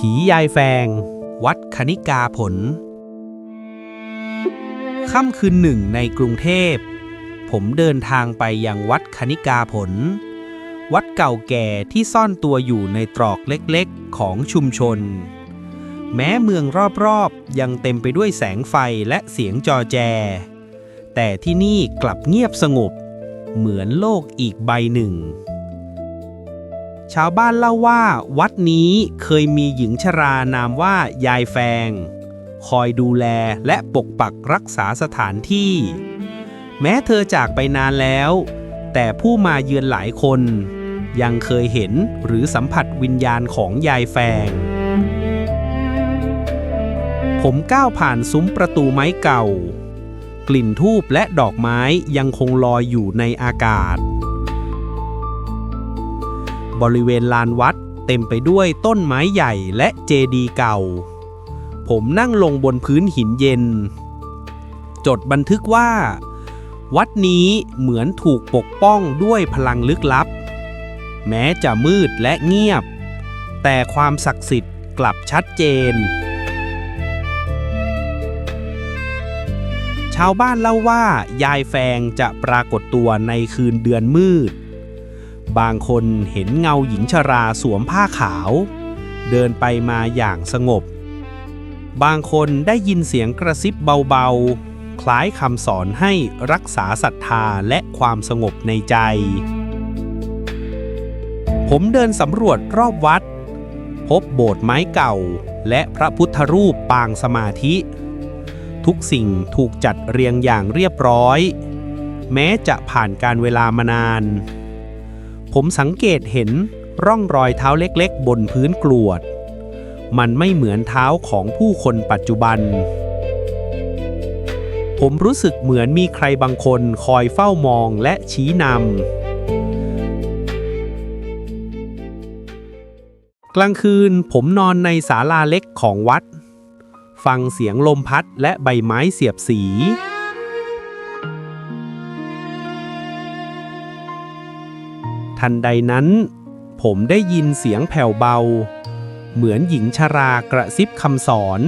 ผียายแฟง วัดคณิกาผล ค่ำคืนหนึ่งในกรุงเทพ ผมเดินทางไปยังวัดคณิกาผล วัดเก่าแก่ที่ซ่อนตัวอยู่ในตรอกเล็กๆของชุมชน แม้เมืองรอบๆ ยังเต็มไปด้วยแสงไฟและเสียงจอแจ แต่ที่นี่กลับเงียบสงบ เหมือนโลกอีกใบหนึ่ง ชาวบ้านเล่าว่า วัดนี้เคยมีหญิงชรานามว่ายายแฟง คอยดูแลและปกปักรักษาสถานที่ แม้เธอจากไปนานแล้ว แต่ผู้มาเยือนหลายคน ยังเคยเห็นหรือสัมผัสวิญญาณของยายแฟง ผมก้าวผ่านซุ้มประตูไม้เก่า กลิ่นทูบและดอกไม้ยังคงลอยอยู่ในอากาศ บริเวณลานวัดเต็มไปด้วยต้นไม้ใหญ่และเจดีย์เก่า ผมนั่งลงบนพื้นหินเย็น จดบันทึกว่า วัดนี้เหมือนถูกปกป้องด้วยพลังลึกลับ แม้จะมืดและเงียบ แต่ความศักดิ์สิทธิ์กลับชัดเจน ชาวบ้านเล่าว่ายายแฟงจะปรากฏตัวในคืนเดือนมืด บางคนเห็นเงาหญิงชราสวมผ้าขาว เดินไปมาอย่างสงบ บางคนได้ยินเสียงกระซิบเบาๆ คล้ายคำสอนให้รักษาศรัทธาและความสงบในใจ ผมเดินสำรวจรอบวัด พบโบสถ์ไม้เก่าและพระพุทธรูปปางสมาธิ ทุกสิ่งถูกจัดเรียงอย่างเรียบร้อย แม้จะผ่านการเวลามานาน ผมสังเกตเห็นร่องรอยเท้าเล็กๆ บนพื้นกรวด มันไม่เหมือนเท้าของผู้คนปัจจุบัน ผมรู้สึกเหมือนมีใครบางคนคอยเฝ้ามองและชี้นำ กลางคืนผมนอนในศาลาเล็กของวัด ฟังเสียงลมพัดและใบไม้เสียบสี ทันใดนั้น ผมได้ยินเสียงแผ่วเบา เหมือนหญิงชรากระซิบคำสอน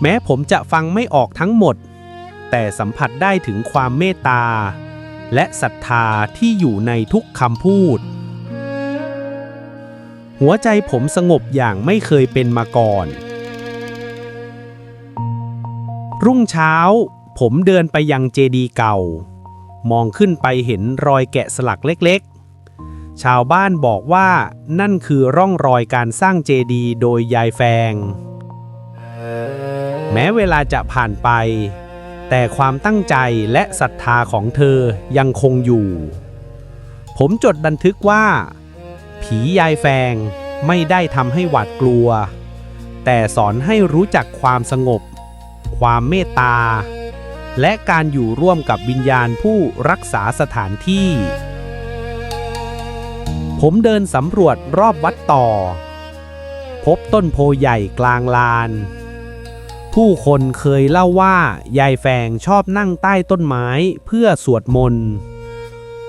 แม้ผมจะฟังไม่ออกทั้งหมด แต่สัมผัสได้ถึงความเมตตา และศรัทธาที่อยู่ในทุกคำพูด หัวใจผมสงบอย่างไม่เคยเป็นมาก่อน รุ่งเช้า ผมเดินไปยังเจดีย์เก่า มองขึ้นไปเห็นรอยแกะสลักเล็กๆ ชาวบ้านบอกว่านั่นคือร่องรอยการสร้างเจดีย์โดยยายแฟง แม้เวลาจะผ่านไป แต่ความตั้งใจและศรัทธาของเธอยังคงอยู่ ผมจดบันทึกว่า ผียายแฟงไม่ได้ทำให้หวาดกลัว แต่สอนให้รู้จักความสงบ ความเมตตา และการอยู่ร่วมกับวิญญาณผู้รักษาสถานที่ ผมเดินสำรวจรอบวัดต่อ พบต้นโพใหญ่กลางลาน ผู้คนเคยเล่าว่า ยายแฟงชอบนั่งใต้ต้นไม้เพื่อสวดมนต์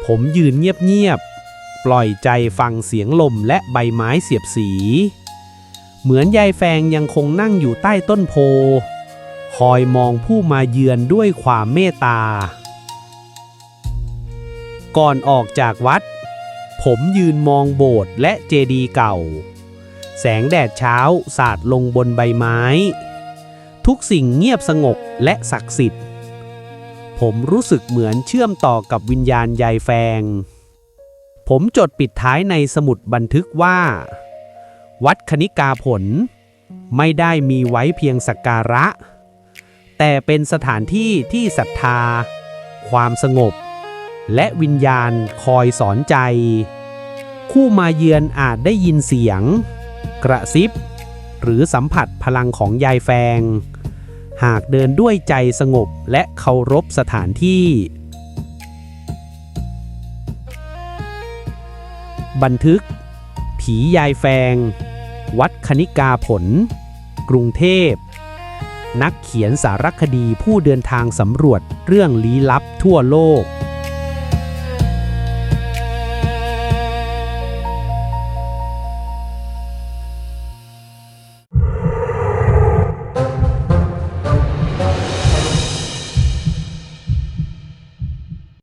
ผมยืนเงียบๆ ปล่อยใจฟังเสียงลมและใบไม้เสียบสี เหมือนยายแฟงยังคงนั่งอยู่ใต้ต้นโพ คอยมองผู้มาเยือนด้วยความเมตตา ก่อนออกจากวัด ผมยืนมองโบสถ์และเจดีย์เก่า แสงแดดเช้าสาดลงบนใบไม้ ทุกสิ่งเงียบสงบและศักดิ์สิทธิ์ ผมรู้สึกเหมือนเชื่อมต่อกับวิญญาณยายแฟง ผมจดปิดท้ายในสมุดบันทึกว่า วัดคณิกาผล ไม่ได้มีไว้เพียงสักการะ แต่เป็นสถานที่ที่ศรัทธา ความสงบและวิญญาณคอยสอนใจ คู่มาเยือนอาจได้ยินเสียง กระซิบ หรือสัมผัสพลังของยายแฟง หากเดินด้วยใจสงบและเคารพสถานที่ บันทึก ผียายแฟง วัดคณิกาผล กรุงเทพ นักเขียนสารคดีผู้เดินทางสำรวจเรื่องลี้ลับทั่วโลก